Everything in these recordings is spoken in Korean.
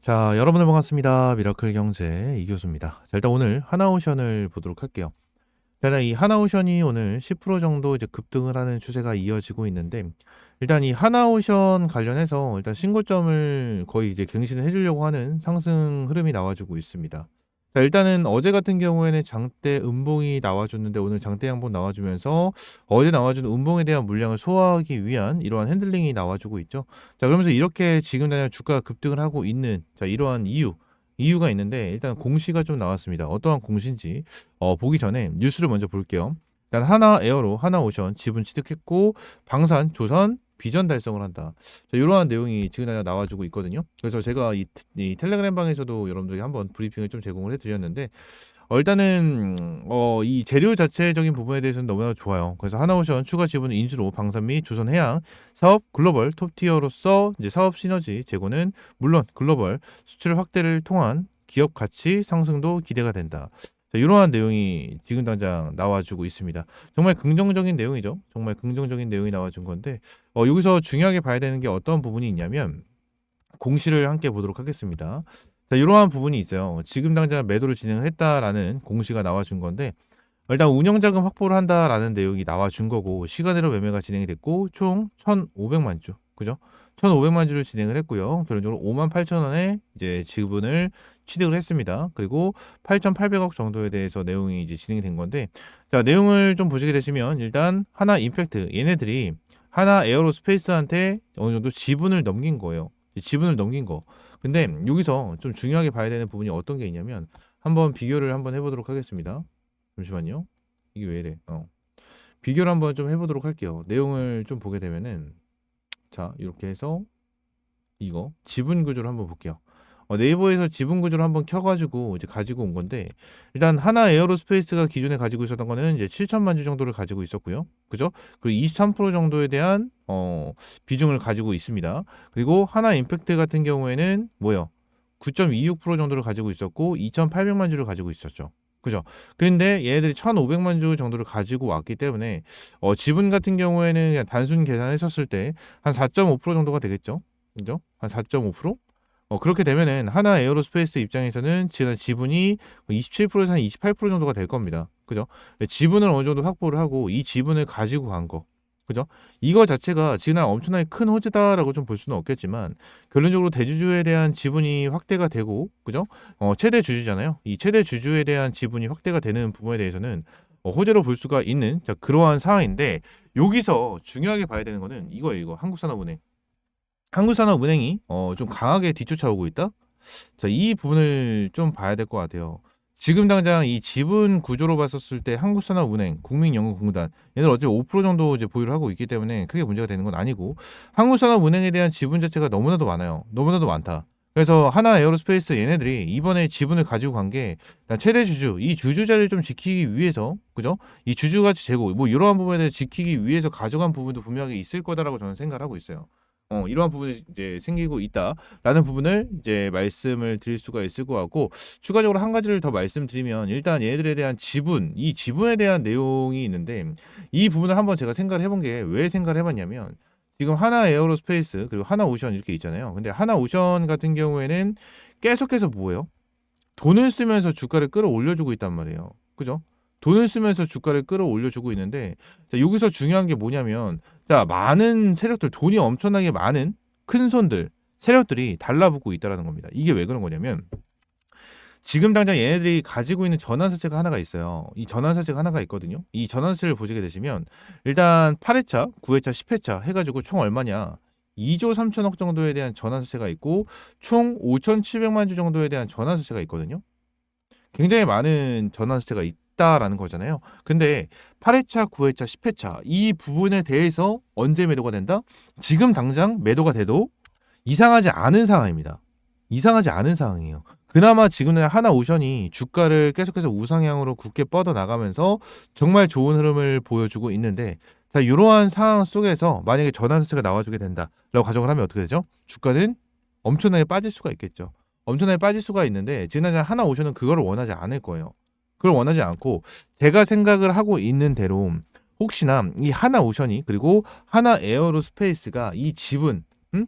자, 여러분들 반갑습니다. 미라클 경제 이 교수입니다. 자, 일단 오늘 하나오션을 보도록 할게요. 일단 이 하나오션이 오늘 10% 정도 이제 급등을 하는 추세가 이어지고 있는데, 일단 이 하나오션 관련해서 일단 신고점을 거의 이제 갱신을 해주려고 하는 상승 흐름이 나와주고 있습니다. 자, 일단은 어제 같은 경우에는 장대 음봉이 나와줬는데 오늘 장대 양봉 나와주면서 어제 나와준 음봉에 대한 물량을 소화하기 위한 이러한 핸들링이 나와주고 있죠. 자, 그러면서 이렇게 지금 당장 주가가 급등을 하고 있는 자, 이러한 이유 이유가 있는데 일단 공시가 좀 나왔습니다. 어떠한 공시인지 어, 보기 전에 뉴스를 먼저 볼게요. 일단 하나 에어로 하나 오션 지분 취득했고 방산 조선 비전 달성을 한다. 자, 이러한 내용이 지금 나와주고 있거든요. 그래서 제가 이, 이 텔레그램 방에서도 여러분들에게 한번 브리핑을 좀 제공을 해드렸는데 어, 일단은 어, 이 재료 자체적인 부분에 대해서는 너무나 좋아요. 그래서 하나오션 추가 지분 인수로 방산 및 조선 해양 사업 글로벌 톱티어로서 이제 사업 시너지 제고는 물론 글로벌 수출 확대를 통한 기업 가치 상승도 기대가 된다. 자, 이러한 내용이 지금 당장 나와주고 있습니다. 정말 긍정적인 내용이죠. 정말 긍정적인 내용이 나와준 건데 어, 여기서 중요하게 봐야 되는 게 어떤 부분이 있냐면 공시를 함께 보도록 하겠습니다. 자, 이러한 부분이 있어요. 지금 당장 매도를 진행했다라는 공시가 나와준 건데 일단 운영자금 확보를 한다라는 내용이 나와준 거고 시간으로 매매가 진행이 됐고 총 1,500만 주, 그죠? 1,500만 주를 진행을 했고요. 결론적으로 5만 8천 원에 이제 지분을 취득을 했습니다. 그리고 8,800억 정도에 대해서 내용이 이제 진행이 된 건데 자 내용을 좀 보시게 되시면 일단 하나 임팩트 얘네들이 하나 에어로스페이스한테 어느 정도 지분을 넘긴 거예요. 지분을 넘긴 거. 근데 여기서 좀 중요하게 봐야 되는 부분이 어떤 게 있냐면 한번 비교를 한번 해보도록 하겠습니다. 잠시만요. 이게 왜 이래? 어. 비교를 한번 좀 해보도록 할게요. 내용을 좀 보게 되면은 자 이렇게 해서 이거 지분 구조를 한번 볼게요. 어, 네이버에서 지분 구조를 한번 켜가지고 이제 가지고 온 건데 일단 하나 에어로스페이스가 기존에 가지고 있었던 거는 이제 7천만 주 정도를 가지고 있었고요, 그죠? 그리고 23% 정도에 대한 어, 비중을 가지고 있습니다. 그리고 하나 임팩트 같은 경우에는 뭐요? 9.26% 정도를 가지고 있었고 2,800만 주를 가지고 있었죠. 그죠? 그런데 얘네들이 1,500만 주 정도를 가지고 왔기 때문에 어, 지분 같은 경우에는 그냥 단순 계산했었을 때 한 4.5% 정도가 되겠죠. 그죠? 한 4.5%? 어, 그렇게 되면은 하나 에어로스페이스 입장에서는 지금 지분이 27%에서 한 28% 정도가 될 겁니다. 그죠? 지분을 어느 정도 확보를 하고 이 지분을 가지고 간 거. 그죠? 이거 자체가 지금 엄청나게 큰 호재다라고 좀 볼 수는 없겠지만 결론적으로 대주주에 대한 지분이 확대가 되고 그죠? 어, 최대 주주잖아요. 이 최대 주주에 대한 지분이 확대가 되는 부분에 대해서는 어, 호재로 볼 수가 있는 자, 그러한 상황인데 여기서 중요하게 봐야 되는 거는 이거예요. 이거 한국산업은행. 한국산업은행이 어, 좀 강하게 뒤쫓아오고 있다. 자, 이 부분을 좀 봐야 될 것 같아요. 지금 당장 이 지분 구조로 봤었을 때 한국산업은행, 국민연금공단 얘들 어차피 5% 정도 이제 보유를 하고 있기 때문에 크게 문제가 되는 건 아니고 한국산업은행에 대한 지분 자체가 너무나도 많아요. 너무나도 많다. 그래서 하나 에어로스페이스 얘네들이 이번에 지분을 가지고 간 게 최대 주주, 이 주주자를 좀 지키기 위해서, 그죠? 이 주주 가치 제고, 뭐 이러한 부분에 대해 지키기 위해서 가져간 부분도 분명히 있을 거다라고 저는 생각을 하고 있어요. 어, 이러한 부분이 이제 생기고 있다라는 부분을 이제 말씀을 드릴 수가 있을 것 같고 추가적으로 한 가지를 더 말씀드리면 일단 얘들에 대한 지분 이 지분에 대한 내용이 있는데 이 부분을 한번 제가 생각을 해본 게 왜 생각을 해봤냐면 지금 하나 에어로스페이스 그리고 하나 오션 이렇게 있잖아요. 근데 하나 오션 같은 경우에는 계속해서 뭐예요? 돈을 쓰면서 주가를 끌어올려주고 있단 말이에요. 그죠 돈을 쓰면서 주가를 끌어올려주고 있는데 자, 여기서 중요한 게 뭐냐면 자 많은 세력들 돈이 엄청나게 많은 큰 손들 세력들이 달라붙고 있다라는 겁니다. 이게 왜 그런 거냐면 지금 당장 얘네들이 가지고 있는 전환사채가 하나가 있어요. 이 전환사채가 하나가 있거든요. 이 전환사채를 보시게 되시면 일단 8회차, 9회차, 10회차 해가지고 총 얼마냐? 2조 3천억 정도에 대한 전환사채가 있고 총 5,700만 주 정도에 대한 전환사채가 있거든요. 굉장히 많은 전환사채가 있, 있다라는 거잖아요. 근데 8회차, 9회차, 10회차 이 부분에 대해서 언제 매도가 된다? 지금 당장 매도가 돼도 이상하지 않은 상황입니다. 이상하지 않은 상황이에요. 그나마 지금은 하나 오션이 주가를 계속해서 우상향으로 굳게 뻗어 나가면서 정말 좋은 흐름을 보여주고 있는데 자 이러한 상황 속에서 만약에 전환사채가 나와주게 된다라고 가정을 하면 어떻게 되죠? 주가는 엄청나게 빠질 수가 있겠죠. 엄청나게 빠질 수가 있는데 지난 하나 오션은 그거를 원하지 않을 거예요. 그걸 원하지 않고 제가 생각을 하고 있는 대로 혹시나 이 하나 오션이 그리고 하나 에어로 스페이스가 이 지분 음?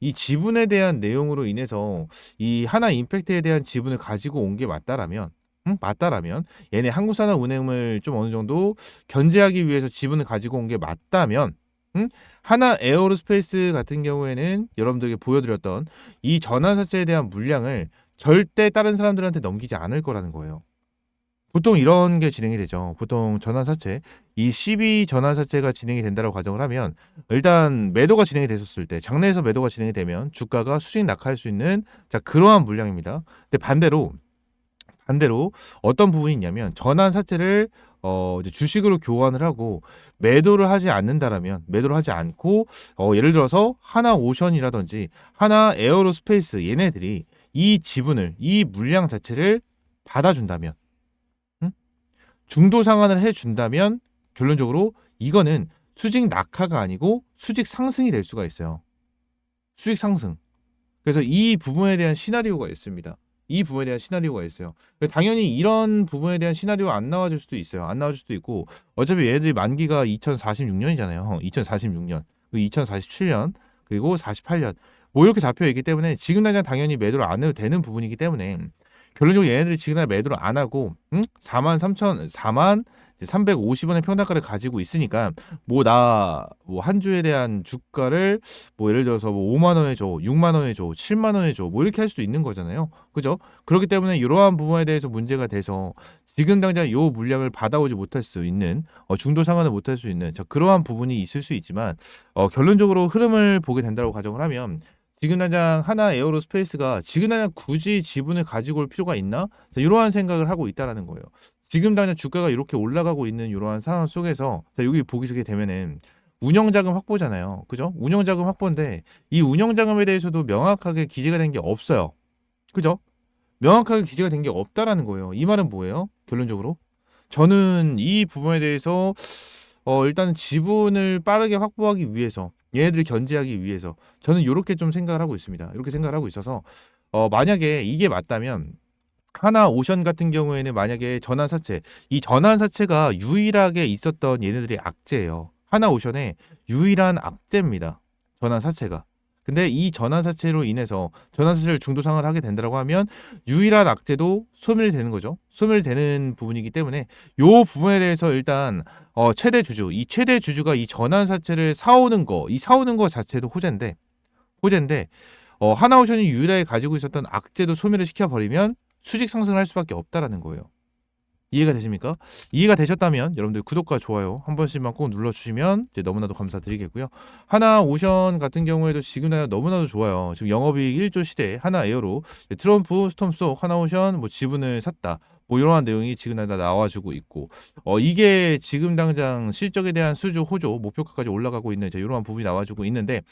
이 지분에 대한 내용으로 인해서 이 하나 임팩트에 대한 지분을 가지고 온 게 맞다라면 음? 맞다라면 얘네 한국산업은행을 좀 어느 정도 견제하기 위해서 지분을 가지고 온 게 맞다면 음? 하나 에어로스페이스 같은 경우에는 여러분들에게 보여드렸던 이 전환사채에 대한 물량을 절대 다른 사람들한테 넘기지 않을 거라는 거예요. 보통 이런 게 진행이 되죠. 보통 전환사채, 이 12 전환사채가 진행이 된다고 가정을 하면 일단 매도가 진행이 됐었을 때, 장내에서 매도가 진행이 되면 주가가 수직 낙하할 수 있는 자 그러한 물량입니다. 근데 반대로 반대로 어떤 부분이 있냐면 전환사채를 어 이제 주식으로 교환을 하고 매도를 하지 않는다라면 매도를 하지 않고 어 예를 들어서 하나 오션이라든지 하나 에어로스페이스 얘네들이 이 지분을 이 물량 자체를 받아준다면 응? 중도 상환을 해준다면 결론적으로 이거는 수직 낙하가 아니고 수직 상승이 될 수가 있어요. 수직 상승. 그래서 이 부분에 대한 시나리오가 있습니다. 이 부분에 대한 시나리오가 있어요. 당연히 이런 부분에 대한 시나리오 안 나와줄 수도 있어요. 안 나와줄 수도 있고 어차피 얘들이 만기가 2046년이잖아요. 2046년, 그리고 2047년, 그리고 48년 뭐 이렇게 잡혀 있기 때문에 지금 당장 당연히 매도를 안 해도 되는 부분이기 때문에 결론적으로 얘네들이 지금 날 매도를 안 하고 응? 4만 3천 4만 350원의 평단가를 가지고 있으니까 뭐 나 뭐 한 주에 대한 주가를 뭐 예를 들어서 뭐 5만 원에 줘, 6만 원에 줘, 7만 원에 줘, 뭐 이렇게 할 수도 있는 거잖아요. 그죠? 그렇기 때문에 이러한 부분에 대해서 문제가 돼서 지금 당장 요 물량을 받아오지 못할 수 있는 어, 중도 상환을 못할 수 있는 자, 그러한 부분이 있을 수 있지만 어, 결론적으로 흐름을 보게 된다고 가정을 하면 지금 당장 하나 에어로스페이스가 지금 당장 굳이 지분을 가지고 올 필요가 있나? 자, 이러한 생각을 하고 있다라는 거예요. 지금 당장 주가가 이렇게 올라가고 있는 이러한 상황 속에서 자, 여기 보시게 되면은 운영자금 확보잖아요. 그죠? 운영자금 확보인데 이 운영자금에 대해서도 명확하게 기재가 된 게 없어요. 그죠? 명확하게 기재가 된 게 없다라는 거예요. 이 말은 뭐예요? 결론적으로 저는 이 부분에 대해서 어, 일단은 지분을 빠르게 확보하기 위해서 얘네들을 견제하기 위해서 저는 이렇게 좀 생각을 하고 있습니다. 이렇게 생각을 하고 있어서 어, 만약에 이게 맞다면 하나 오션 같은 경우에는 만약에 전환 사채 이 전환 사채가 유일하게 있었던 얘네들의 악재예요. 하나 오션의 유일한 악재입니다. 전환 사채가. 근데 이 전환사채로 인해서 전환사채를 중도상을 하게 된다고 하면 유일한 악재도 소멸되는 거죠. 소멸되는 부분이기 때문에 요 부분에 대해서 일단 어 최대 주주, 이 최대 주주가 이 전환사채를 사오는 거, 이 사오는 거 자체도 호재인데 호재인데 어 하나오션이 유일하게 가지고 있었던 악재도 소멸을 시켜버리면 수직 상승을 할 수밖에 없다라는 거예요. 이해가 되십니까? 이해가 되셨다면 여러분들 구독과 좋아요 한 번씩만 꼭 눌러주시면 너무나도 감사드리겠고요. 하나 오션 같은 경우에도 지금 나 너무나도 좋아요. 지금 영업이익 1조 시대 하나 에어로 트럼프 스톰 속 하나 오션 뭐 지분을 샀다. 뭐 이러한 내용이 지금 다 나와주고 있고 어 이게 지금 당장 실적에 대한 수주 호조 목표가까지 올라가고 있는 이제 이러한 부분이 나와주고 있는데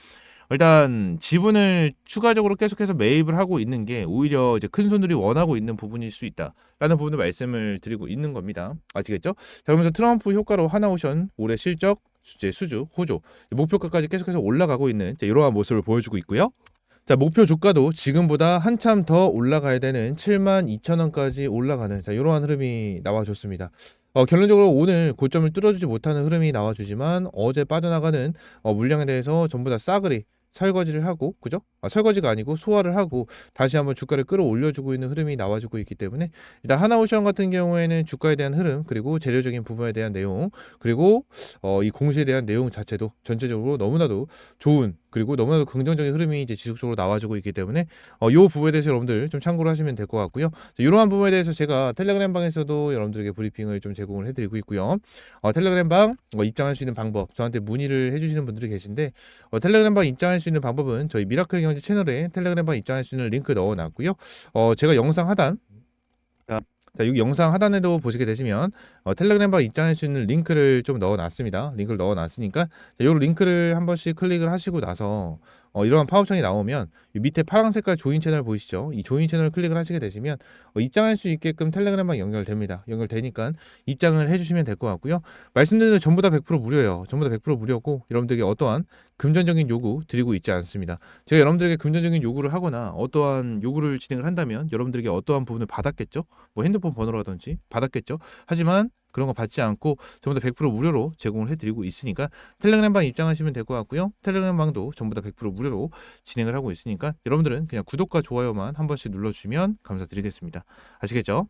일단 지분을 추가적으로 계속해서 매입을 하고 있는 게 오히려 이제 큰 손들이 원하고 있는 부분일 수 있다라는 부분을 말씀을 드리고 있는 겁니다. 아시겠죠? 자 그러면서 트럼프 효과로 하나오션 올해 실적 수제 수주 호조 목표가까지 계속해서 올라가고 있는 이러한 모습을 보여주고 있고요. 자 목표 주가도 지금보다 한참 더 올라가야 되는 7만 2천 원까지 올라가는 자 이러한 흐름이 나와줬습니다. 어, 결론적으로 오늘 고점을 뚫어주지 못하는 흐름이 나와주지만 어제 빠져나가는 어, 물량에 대해서 전부 다 싸그리 설거지를 하고 그죠? 아, 설거지가 아니고 소화를 하고 다시 한번 주가를 끌어올려주고 있는 흐름이 나와주고 있기 때문에 일단 하나오션 같은 경우에는 주가에 대한 흐름 그리고 재료적인 부분에 대한 내용 그리고 어, 이 공시에 대한 내용 자체도 전체적으로 너무나도 좋은 그리고 너무나도 긍정적인 흐름이 이제 지속적으로 나와주고 있기 때문에 어, 이 부분에 대해서 여러분들 좀 참고를 하시면 될 것 같고요. 이러한 부분에 대해서 제가 텔레그램 방에서도 여러분들에게 브리핑을 좀 제공을 해드리고 있고요. 어, 텔레그램 방 어, 입장할 수 있는 방법 저한테 문의를 해주시는 분들이 계신데 어, 텔레그램 방 입장할 수 있는 방법은 저희 미라클 경제 채널에 텔레그램 방 입장할 수 있는 링크 넣어놨고요. 어, 제가 영상 하단 자, 여기 영상 하단에도 보시게 되시면 어, 텔레그램방 입장할 수 있는 링크를 좀 넣어놨습니다. 링크를 넣어놨으니까 이 링크를 한 번씩 클릭을 하시고 나서 어, 이러한 파워창이 나오면 밑에 파란 색깔 조인 채널 보이시죠? 이 조인 채널 클릭을 하시게 되시면 어, 입장할 수 있게끔 텔레그램방 연결됩니다. 연결되니까 입장을 해주시면 될 것 같고요. 말씀드린 전부 다 100% 무료예요. 전부 다 100% 무료고 여러분들에게 어떠한 금전적인 요구 드리고 있지 않습니다. 제가 여러분들에게 금전적인 요구를 하거나 어떠한 요구를 진행을 한다면 여러분들에게 어떠한 부분을 받았겠죠? 뭐 핸드폰 번호라든지 받았겠죠? 하지만 그런 거 받지 않고 전부 다 100% 무료로 제공을 해드리고 있으니까 텔레그램방 입장하시면 될 것 같고요. 텔레그램방도 전부 다 100% 무료로 진행을 하고 있으니까 여러분들은 그냥 구독과 좋아요만 한 번씩 눌러주시면 감사드리겠습니다. 아시겠죠?